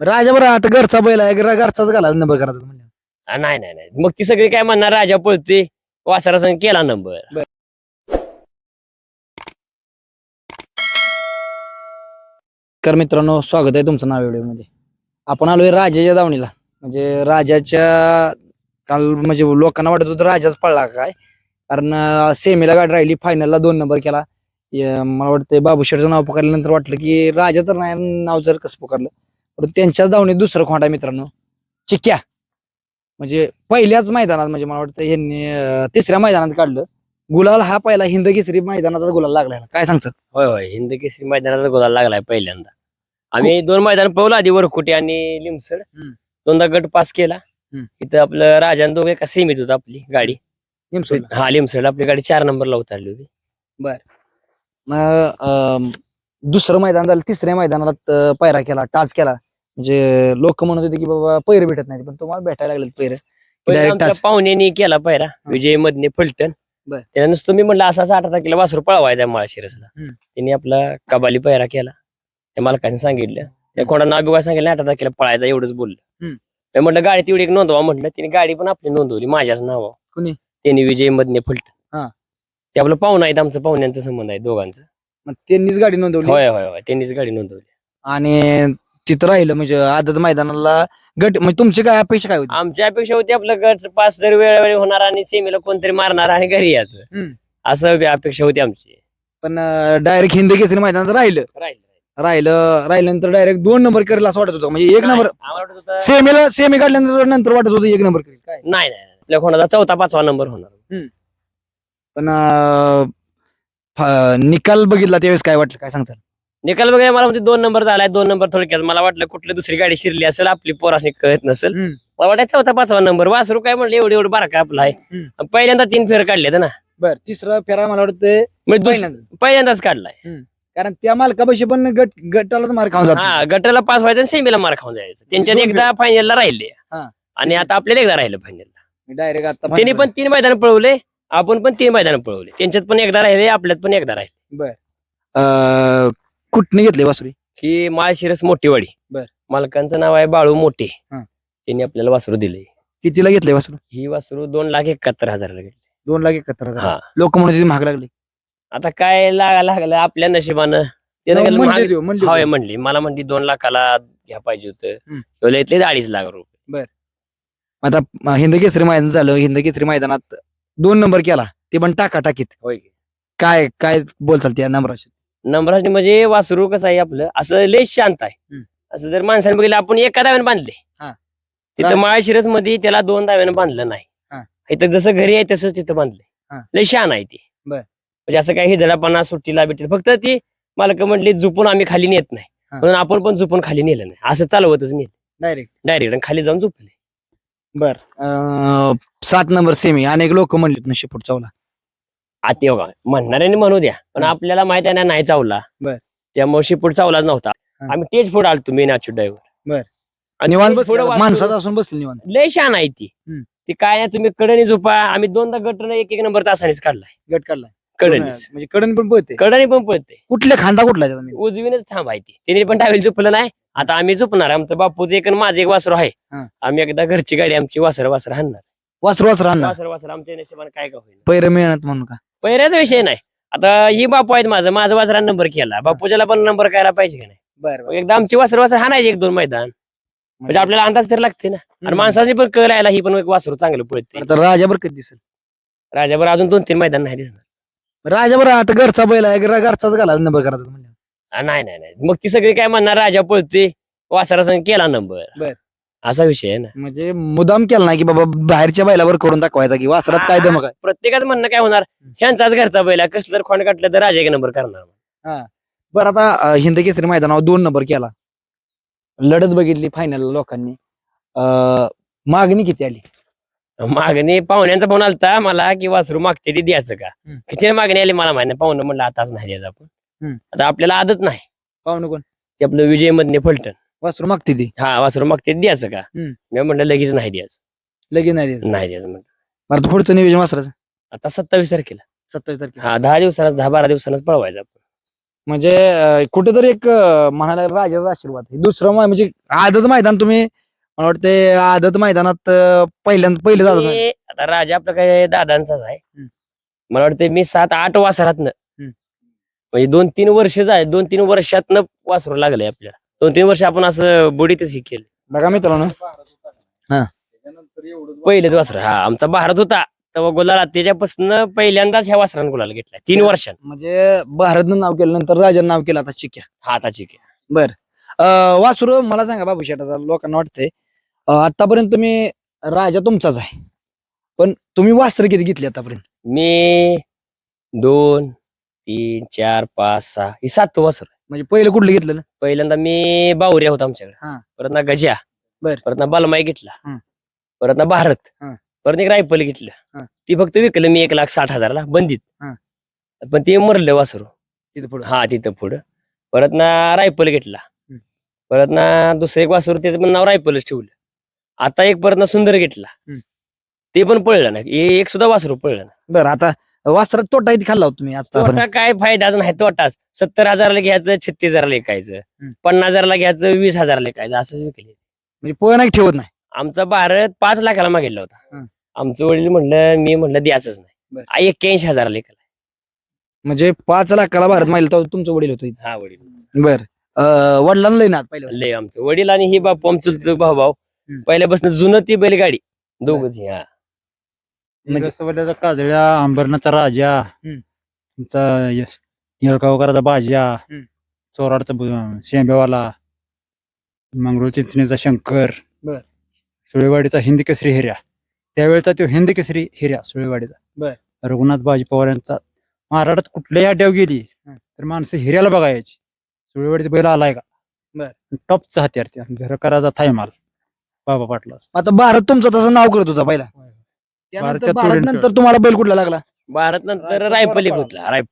राजा बरं आता घरचा बैल आहे घरा- घरचाच घाला नंबर करायचा म्हणजे आ, नाही नाही नाही. मग ती सगळी काय म्हणणार? राजा पळतोय. वासरा संग केला नंबर तर मित्रांनो स्वागत आहे तुमचं नाव व्हिडिओमध्ये. आपण आलोय राजाच्या दावणीला. म्हणजे राजाच्या काल म्हणजे लोकांना वाटत होतं राजाच पडला काय? कारण अं, सेमीला गाडी राहिली फायनलला दोन नंबर केला. य- मला वाटतं बाबू शेठचं नाव पुकारल्यानंतर वाटलं की राजा तर नाही नाव जर कसं पुकारलं. त्यांच्याच दावणीत दुसरं खोंड मित्रांनो. चिक्क्या म्हणजे पहिल्याच मैदानात म्हणजे मला वाटतं यांनी तिसऱ्या मैदानात काढलं. गुलाल हा पहिला हिंद केसरी मैदानाचा गुलाल लागला ह्याला. काय सांगतात होय होय. हिंद केसरी मैदानाचा गोला लागलाय पहिल्यांदा. आम्ही दोन मैदान पळवलं आधी वरकुटे आणि लिमसड. दोनदा गट पास केला. इथं आपलं राजान दोघे एका सीमित होत आपली गाडी. हा लिमसड आपली गाडी चार नंबरला उतरली होती. मग अं, दुसरं मैदान झालं तिसऱ्या मैदानात पायरा केला टाच केला. म्हणजे लोक म्हणत होते की बाबा पैर भेटत नाही पण तुम्हाला भेटायला लागले पैर. पहिले डायरेक्ट आमच्या टाच पाहुण्यांनी केला पायरा विजय मधने फलटण. बर. त्यानंतर तुम्ही म्हटलं असा असा अठरा तारखेला वासरू पळवायचा माळशिरसला. हम्म. त्यांनी आपला कबाली पायरा केला. त्या मालकाने सांगितलं. त्या कोणा नाव बिवा सांगितलं अठरा तारखेला पळायचा एवढंच बोललं. हम्म. मी म्हटलं गाडी तेवढी एक नोंदवा म्हटलं. त्यांनी गाडी पण आपली नोंदवली माझ्याच नाव कुणी? त्यांनी विजय मधने फलटण. हा. ते आपलं पाहुणा आहेत आमचं पाहुण्यांचा संबंध आहे दोघांचं. मग त्यांनीच गाडी नोंदवली? होय होय होय. त्यांनीच गाडी नोंदवली. आणि तिथं राहिलं म्हणजे आदत मैदानाला गट म्हणजे तुमची काय अपेक्षा काय होती? आमची अपेक्षा होती आपलं गट पास जर वेळोवेळी होणार आणि सेमीला कोणतरी मारणार आणि घरी यायचं. हम्म. असं बी अपेक्षा होती आमची. पण डायरेक्ट हिंद केसरी मैदानात राहिलं. राहील राहिलं. राहिल्यानंतर डायरेक्ट दोन नंबर करेल असं वाटत होतं. म्हणजे एक नंबर आम्हाला वाटत होतं- सेमीला सेमी काढल्यानंतर नंतर वाटत होतं एक नंबर करेल. काय? नाही नाही. आपल्या कोणाचा चौथा पाचवा नंबर होणार. पण अं, फ- निकाल बघितला त्यावेळेस काय वाटलं? काय सांगताल? निकाल वगैरे मला म्हणते दोन नंबर झालाय दोन नंबर थोडक्यात मला वाटलं कुठली दुसरी गाडी शिरली असेल आपली पोरासनी कळत नसेल. हम्म. मला वाटायचं चौथा पाचवा नंबर. वासरू काय म्हणलं एवढं एवढं बारका आपला आहे. हम्म. पहिल्यांदा तीन फेर काढले ना? बर तिसरा फेरा मला वाटतं म्हणजे दुस- पहिल्यांदा. पहिल्यांदाच काढलाय. कारण त्या मालकापाशी पण गट गटालाच मार खाऊन जातो. हा गटाला पास व्हायचं आणि सेमीला मार खाऊन जायचं. त्यांच्यात दोन एकदा फायनलला राहिले. हा. आणि आता आपल्याला एकदा राहिलं फायनलला डायरेक्ट आता त्यांनी पण तीन मैदान पळवले आपण पण तीन मैदान पळवले. त्यांच्यात पण एकदा राहिले आपल्यात पण एकदा राहिले. अं, कुठने घेतले वासुरी? ही माळशिरस मोठीवाडी. बर. मालकांचं नाव आहे बाळू मोठे. हा. त्यांनी आपल्याला वासरू दिले कितीला घेतले वासरू? ही वासरू दोन लाख एकाहत्तर घेतली. दोन लाख एकाहत्तर हजार. हा. लोक म्हणत होते महाग लागले. आता काय लागा लागलं आपल्या नशिबानं? त्यानं म्हणले महाग- मला म्हणली दोन लाखाला घ्या पाहिजे होतं. इथले अडीच लाख रुपये. आता हिंद केसरी मैदान झालं. हिंद केसरी मैदानात दोन नंबर केला. ते पण टाका टाकीत होय काय काय बोलचाल त्या नंबराशी नंबराची म्हणजे वासरू कसं आहे आपलं? असं लय शांत आहे. असं जर माणसाने बघितलं आपण एका दाव्याने बांधले. तिथं माळशिरसमध्ये त्याला दोन दाव्याने बांधलं नाही. हा. इथं जसं घरी आहे तसंच तिथं बांधलंय. हा. लय शान आहे ती. बर. म्हणजे असं काही हिजडापणा सुट्टीला भेटेल फक्त ती मालक म्हणली झुपून आम्ही खाली नेत नाही. म्हणून आपण पण झुपून खाली नेलं नाही. असं चालवतच नेत डायरेक्ट डायरेक्ट खाली जाऊन झोपले. बर. सात नंबर सेमी. अनेक लोक म्हणले नशे फूट चावला आता बघा म्हणणाऱ्याने म्हणू द्या. पण हा. आपल्याला माहीत आहे ना नाही चावला. बर. त्यामुळे शिपूट चावलाच नव्हता. हा. आम्ही तेच पुढे आलतो मी नाचू ड्रायव्हर बर. आणि निवांत बसले माणसात असून बसले निवांत. लय शान आहे ती. हम्म. ती काय आहे, तुम्ही कडणी झोपा. आम्ही दोनदा गटनं एक एक नंबर तासानेच काढलाय. गट काढलाय. कडणीच म्हणजे कडन पण पळते. कडणी पण पळते. कुठल्या खांदा कुठला आहे त्याचा मी? उजवीनच थांबायची तिने पण डावेल झोपलं नाही. आता आम्ही झोपणार. आमचं बापूचं एक आणि माझं एक वासर आहे. हा. आम्ही एकदा घरची गाडी आमची वासर वासर हाणणार. वासरू वासरू आणणार वासर वासर आमच्या नशिबाने काय का होईल पैर मिळत म्हणून का? पहिल्याचा विषय नाही. आता ही बापू आहेत माझं. माझं वासरा नंबर केला. बापूच्याला पण नंबर करायला पाहिजे का नाही? बर एकदा आमची वासर वासर हाणायची एक दोन मैदान. म्हणजे आपल्याला अंदाज तरी लागते ना. आणि माणसाची पण कळ यायला ही पण एक वासरू चांगलं पळते. तर राजाबर कधी दिसेल? राजाभर अजून दोन तीन मैदान नाही दिसणार. राजाबर आता घरचा बैल आहे. घरा- घरचाच घाला नंबर करायचा म्हणजे आ, नाही नाही नाही. मग ती सगळी काय म्हणणार? राजा पळतोय. वासरा संग केला नंबर बर. असा विषय आहे ना. म्हणजे मुदाम केला नाही की बाबा बाहेरच्या बैलावर करून दाखवायचा की वासरात काय दमक आहे? प्रत्येकाचं म्हणणं काय होणार? ह्यांचाच घरचा बैल आहे, कसलं तर खोंड काटलं तर राजा एक नंबर करणार. बरं आता अं, हिंद केसरी मैदानावर दोन नंबर केला. लढत बघितली फायनल लोकांनी. अं, मागणी किती आली? मागणी पाहुण्यांचा फोन आलता मला की वासरू मागते ती द्यायचं का? हम्म. किती मागणी आली मला माहिती नाही. पाहुणं म्हणलं आताच नाही द्यायचं आपण. हम्म. आता आपल्याला आदत नाही. पाहुणे कोण? ते आपलं विजय मधने फलटण. वासरू मागते ती. हा वासरू मागते द्यायचं का? हम्म. मी म्हणलं लगेच नाही द्यायचं. लगेच नाही देत नाही द्यायचं म्हणलं. आता पुढचं नियोजन वासराचं? आता सत्तावीस तारखेला. सत्तावीस तारखेला. हा दहा दिवसांनाच दहा बारा दिवसांनाच पळवायचं आपण. म्हणजे अं, कुठेतरी एक अं, म्हणायला लागेल राजाचा आशीर्वाद. हे दुसरं मै- म्हणजे आदत मैदान तुम्ही मला वाटते आदत मैदानात अं, पहिल्यांदा पहिले जातात मी आता राजा आपला काय दादांचाच आहे. हम्म. मला वाटतं मी सात आठ वासरातनं. हम्म. म्हणजे दोन तीन वर्ष जाय दोन तीन वर्षातनं वासरू लागलंय आपल्याला. दोन तीन वर्ष आपण असं बुडीतच हे केलं. बघा मित्रांनो. पहिलेच वासर हा आमचा भारत होता तेव्हा गुलाला त्याच्यापासून पहिल्यांदाच ह्या वासरानं गुलाला घेतला तीन वर्षात म्हणजे भारतनं नाव केलं नंतर राजानं नाव केलं आता चिक्या हाताची अं, वासुर मला सांगा बाबू शेट आता लोकांना वाटतंय अं, आतापर्यंत तुम्ही राजा तुमचाच आहे पण तुम्ही वासर किती घेतली आतापर्यंत? मी दोन तीन चार पाच सहा ही सात वासर. म्हणजे पहिलं कुठलं घेतलं ना पहिल्यांदा मी बावऱ्या होता आमच्याकडे हा. परत ना गजा बर. परत ना बलमाई घेतला. परत ना भारत. परत एक रायफल घेतलं. ती फक्त विकलं मी एक लाख साठ हजारला बंदीत. पण ते मरलं वासरू तिथं पुढं हा तिथं पुढं परत ना रायफल घेतला. परत ना दुसरं एक वासरू त्याचं पण नाव रायफलच ठेवलं आता एक परत ना सुंदर घेतला. ते पण पळलं ना ए- एक सुद्धा वासरू पळलं ना बरं आता वासरात तोटा किती खाल्ला होता तुम्ही तोटा काय फायदाच नाही तोटाच. सत्तर हजाराला घ्यायचं छत्तीस हजारला विकायचं. हं. पन्नास हजारला घ्यायचं वीस हजारला विकायचं असंच विकले. म्हणजे पोह नाही ठेवत नाही. आमचा भारत पाच लाखाला मागितला होता. आमचं वडील म्हणलं मी म्हणलं बरं. नाही एक्क्याऐंशी हजाराला विकला म्हणजे पाच लाखाला भारत माहिला तर तुमचं वडील होतं हा वडील. बर. वडिलांना लय ना पहिल्या लय आमचं. वडील आणि ही बापू आमचं भाऊ भाऊ. पहिल्यापासून जुनं ती बैलगाडी. दोघच हा. रसवल्याचा काजळ्या अंबरनाचा राजा. तुमचा येळगावकराचा हम्म. चोराडचा शेंब्यावाला मंगरुळ चिंचणीचा शंकर. सुळेवाडीचा हिंदी केसरी हिर्या त्यावेळेचा तो हिंदी केसरी हिर्या सुळेवाडीचा. रघुनाथ बाजी पवार यांचा महाराष्ट्रात कुठल्याही अड्ड्यावर गेली. तर माणसं हिऱ्याला बघायची सुळेवाडीचा बैल आलाय का. टॉपचा हत्यार त्या झरकराचा थायमाल बाबा पाटला आता भारत तुमचं तसं नाव करत होता पहिला त्यानंतर भारतात भारत नंतर तुम्हाला बैल कुठला लागला? भारत नंतर रायफल रायफल एक थोडा होतला रायफल.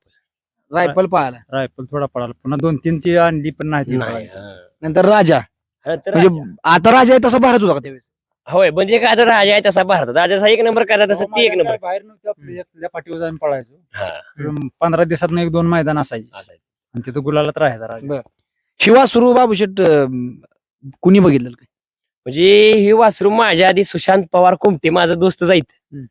रायफल पाहायला रायफल थोडा पडाला पुन्हा दोन तीन ती आणली पण नाही ती नाही पळाली. हा. नंतर राजा. नंतर म्हणजे राजा. आता राजा आहे तसा भारत होता का त्यावेळेस? होय म्हणजे काय आता राजा आहे तसा भारत राजाचा एक नंबर करा तसं ती एक नंबर. बाहेर नव्हतं आपलं यातल्या पाठीवर जाऊन पळायचो. हा. तर पंधरा दिवसात एक दोन मैदान असायची. आणि तिथं गुलालात राहायचा राजा. शिवा सुरू बाबूशेट कुणी बघितलं? काय? म्हणजे ही वासरू माझ्या आधी सुशांत पवार कुमटे माझा दोस्त जाईत. हम्म.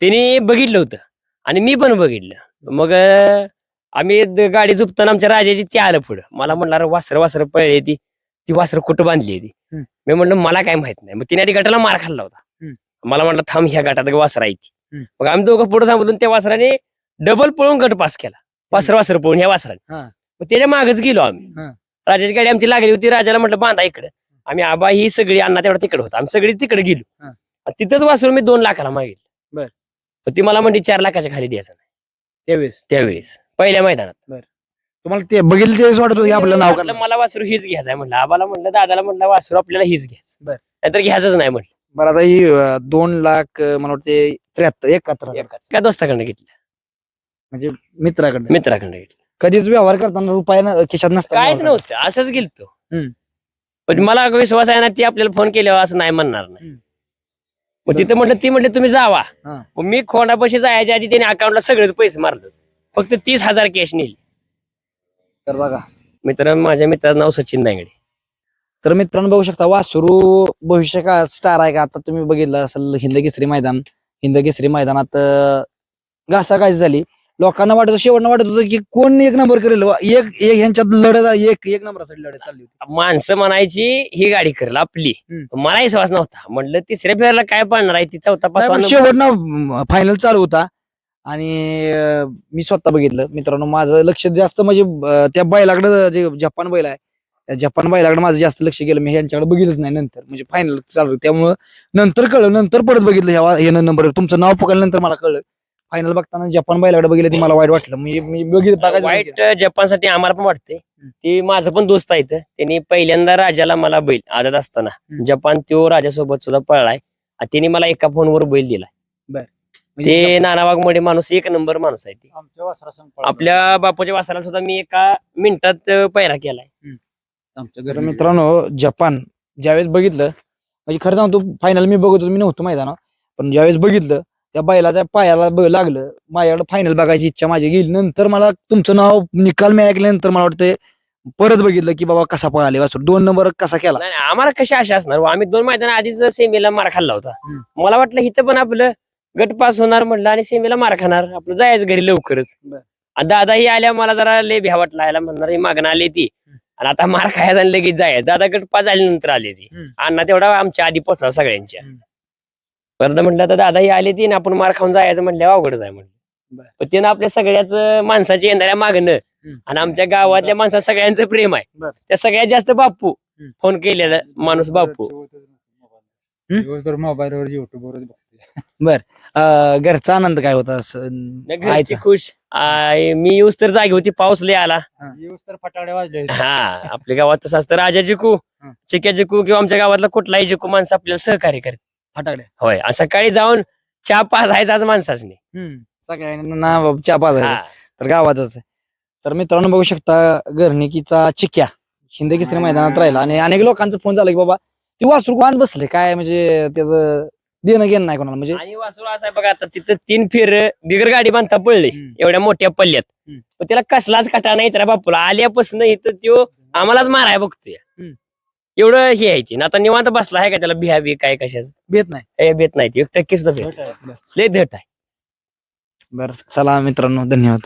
त्याने बघितलं होतं. आणि मी पण बघितलं. मग अं, आम्ही द- गाडी झुपताना आमच्या राजाची ती आलं पुढं. मला म्हणलं "अरे वासर वासर पळली ती. ती वासर कुठं बांधली ती? हम्म. मी म्हणलं मला काय माहीत नाही. मग तिने आधी गटाला मार खाल्ला होता. हम्म. मला म्हणलं थांब ह्या गटात वासर आहे ती. हम्म. मग आम्ही दोघं पुढे थांबलो त्या वासराने डबल पळून गट पास केला. वासर वासर पळून ह्या वासराने. हा. मग त्याच्या मागच गेलो आम्ही. हा. राजाची गाडी आमची लागली होती. राजाला म्हटलं बांधा इकडे. आम्ही आबा ही सगळी अण्णा तेवढा तिकडे होता. आम्ही सगळी तिकडे गेलो. आणि तिथंच वासरून मी दोन लाखाला मागितलं. बर. ती मला म्हणली चार लाखाच्या खाली द्यायचं नाही. त्यावेळेस? त्यावेळेस. पहिल्या मैदानात. तुम्हाला ते बघितलं त्यावेळेस वाटत होतं की आपलं नाव म्हटलं, मला वासरू हीच घ्यायचं म्हटलं आबाला म्हटलं दादाला म्हटलं वासरू आपल्याला हीच घ्यायचं. बर. नाहीतर घ्यायचंच नाही म्हटलं. बरं आता ही अं, दोन लाख अं, मला वाटते त्र्याहत्तर एकाहत्तर. काय दोस्ताकडनं घेतलं? म्हणजे मित्राकडे मित्राकडनं घेतलं. कधीच व्यवहार करताना रुपया न- खिशात नसतात व्यवहार नव्हतं. असंच गेलतो. हम्म. पण मला विश्वास आहे ना ती आपल्याला फोन केल्यावर असं नाही म्हणणार नाही. मग तिथं म्हटलं ती म्हटलं तुम्ही जावा. मग मी खोंडापाशी जायच्या आधी त्याने अकाउंटला सगळेच पैसे मारले. फक्त तीस हजार कॅश नेली. तर बघा. मित्र माझ्या मित्राचं नाव सचिन दांगडे. तर मित्रांनो बघू शकता वासुरू भविष्य काळात स्टार आहे का? आता तुम्ही बघितलं असेल हिंद केसरी मैदान. हिंद केसरी मैदानात घासाघासी झाली. लोकांना वाटत होतं, शेवटनं वाटत होतं की कोण एक नंबर करेल एक एक ह्यांच्यात लढत एक एक नंबरासाठी लढत चालली होती. माणसं म्हणायची ही गाडी करेल आपली. मला विश्वास नव्हता. म्हटलं तिसऱ्या फेऱ्याला काय पडणार आहे? ती चौथा नाही, पाचवा पण नंबर. शेवटनं फायनल चालू होता. आणि अं, मी स्वतः बघितलं. मित्रांनो माझं लक्ष जास्त म्हणजे अं, त्या बैलाकडे जे जपान बैल आहे त्या जपान बैलाकडे माझं जास्त लक्ष गेलं. मी ह्यांच्याकडे बघितलंच नाही नंतर. म्हणजे फायनल चालू होतं. त्यामुळं नंतर कळलं. नंतर परत बघितलं ह्या हे नंबर तुमचं नाव पकडल्यानंतर मला कळलं. फायनल बघताना जपान बैलाकडे बघितलं ती मला वाईट वाटलं. मी मी बघितलं बघायचं नाही वाईट जपानसाठी आम्हाला पण वाटते ती माझं पण दोस्त आहे इथं. त्यांनी पहिल्यांदा राजाला मला बैल आदत असताना. हम्म. जपान तो राजासोबत सुद्धा पळलाय. आणि त्यांनी मला एका फोनवर बैल दिला म्हणजे ते माणूस एक नंबर माणूस आहे ते. आमच्या वासरासंग पळाला. आपल्या बापूच्या वासाला सुद्धा मी एका मिनिटात अं, पैरा केलाय. आमच्या तर घरी मित्रांनो जपान ज्यावेळेस बघितलं म्हणजे खरं सांगतो फायनल मी बघत होतो मी नव्हतो मैदानावर. पण ज्यावेळेस बघितलं त्या बैलाच्या पायाला ब- लागलं. माझ्याकडे फायनल बघायची इच्छा माझी गेली. नंतर मला तुमचं नाव निकाल मी ऐकल्यानंतर मला वाटतं परत बघितलं की बाबा कसा पळाले वासरू. दोन नंबर कसा केला? नाही नाही, आम्हाला कशी आशा असणार? हो, आम्ही दोन मैदान आधीच सेमीला मार खाल्ला होता. हम्म. मला वाटलं इथं पण आपलं गट पास होणार म्हटलं आणि सेमीला मार खाणार. आपलं जायचं घरी लवकरच. बर. आणि दादा ही आल्या मला जरा लय भ्या वाटला. म्हणणार ही मागणं आली ती. आणि आता मार खायचा आणि लगेच जायचं. दादा गट पास झाल्यानंतर आली ती. हम्म. अण्णा तेवढा आमच्या आधी पोचला सगळ्यांच्या. हम्म. परत म्हटलं तर दादा ही आली ती आणि आपण मार खाऊन जायचं म्हटलं अवघडच आहे म्हणलं बर. पण त्यानं आपल्या सगळ्याच माणसाची येणाऱ्या मागणं. आणि आमच्या गावातल्या माणसात सगळ्यांचं प्रेम आहे. बर. त्या सगळ्यात जास्त बाप्पू. फोन केलेला माणूस बाप्पू. मोबाईलवर युट्यूबवरच बघतोय. अं, घरचा आनंद काय होता? असं, घरची आईचा? खुश. आय- मी येऊस तर जागी होती पाऊस लय आला. येऊस तर फटाकडे वाजले हा आपल्या गावात तसं असतं. राजा जिकू. चिक्या जिकू किंवा आमच्या गावातला कुठलाही जिकू माणसं आपल्याला सहकार्य करते. फटाकडे होय आणि सकाळी जाऊन चहा पाजायचा आज माणसाच नाही हम्म. सगळ्यांना ना बाबा चहा पाजायचा. हा. तर गावातच आहे तर मित्रांनो बघू शकता घरणिकीचा चिक्या हिंद केसरी मैदानात राहिला आणि अनेक लोकांचा फोन झाला की बाबा ती वासरू बांध बसले काय म्हणजे त्याचं देणं घेणं नाही कोणाला म्हणजे आणि वासरू असं आहे बघा आता तिथं तीन फेर बिगर गाडी बांधता पडले हम्म. एवढ्या मोठ्या पल्ल्यात हम्म. पण त्याला कसलाच कटा नाही तर बापूला आल्यापासून इथं त्यो आम्हालाच माराय बघतोय हम्म. एवढं हे आहे ती. आता निवांत बसला आहे का त्याला बिहा बी काय कशाच? भेट नाही. हे भेट नाही ती. एक टक्के सुद्धा भेट लय धट आहे. बरं. चला मित्रांनो धन्यवाद.